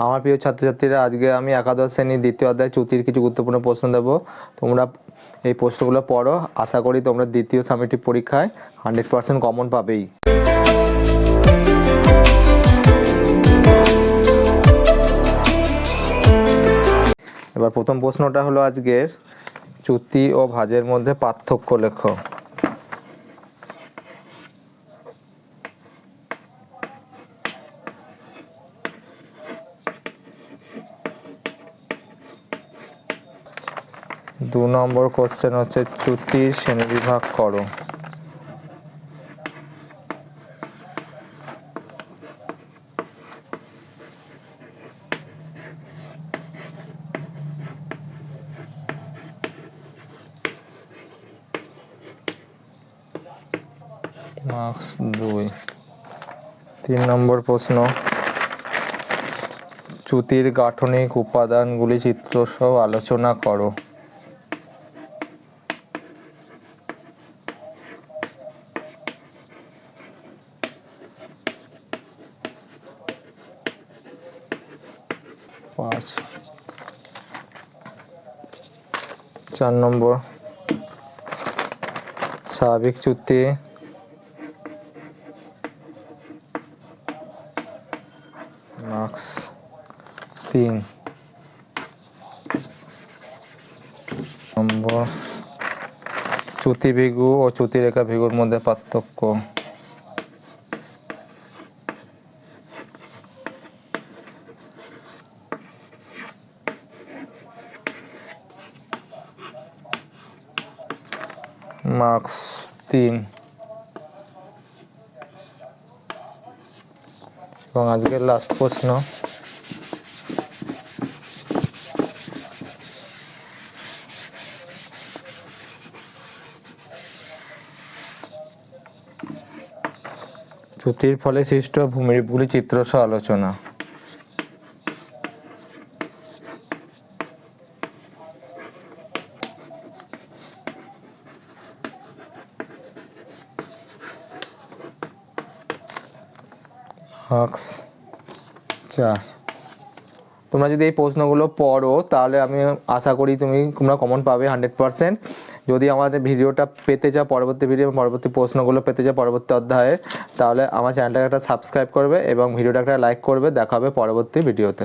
আমার প্রিয় ছাত্রছাত্রীরা, আজকে আমি একাদশ শ্রেণির দ্বিতীয় অধ্যায় চুতির কিছু গুরুত্বপূর্ণ প্রশ্ন দেব। তোমরা এই প্রশ্নগুলো পড়ো। আশা করি তোমরা দ্বিতীয় সামিটিভ পরীক্ষায় হান্ড্রেড পার্সেন্ট কমন পাবেই। এবার প্রথম প্রশ্নটা হলো আজকের। চুতি ও ভাজের মধ্যে পার্থক্য লেখো। দু নম্বর কোশ্চেন হচ্ছে চুতির শ্রেণীবিভাগ করো। মার্কস দুই। তিন নম্বর প্রশ্ন। চুতির গাঠনিক উপাদানগুলি চিত্রসহ আলোচনা করো। পাঁচ। চার নম্বর। স্বাভাবিক চুক্তি। মার্কস তিন। নম্বর। চ্যুতি ভিগু ও চ্যুতিরেখা ভিগুর মধ্যে পার্থক্য। মার্কস তিন। এবং আজকের লাস্ট প্রশ্ন। চ্যুতির ফলে সৃষ্ট ভূমিরূপগুলি চিত্রসহ আলোচনা। মার্কস চার তোমরা যদি এই প্রশ্নগুলো পড়ো, তাহলে আমি আশা করি তুমি, তোমরা কমন পাবে হান্ড্রেড পারসেন্ট যদি আমাদের ভিডিওটা পেতে চাও পরবর্তী ভিডিও পরবর্তী প্রশ্নগুলো পেতে চাও পরবর্তী অধ্যায়ে, তাহলে আমার চ্যানেলটাকে একটা সাবস্ক্রাইব করবে এবং ভিডিওটা একটা লাইক করবে। দেখাবে পরবর্তী ভিডিওতে।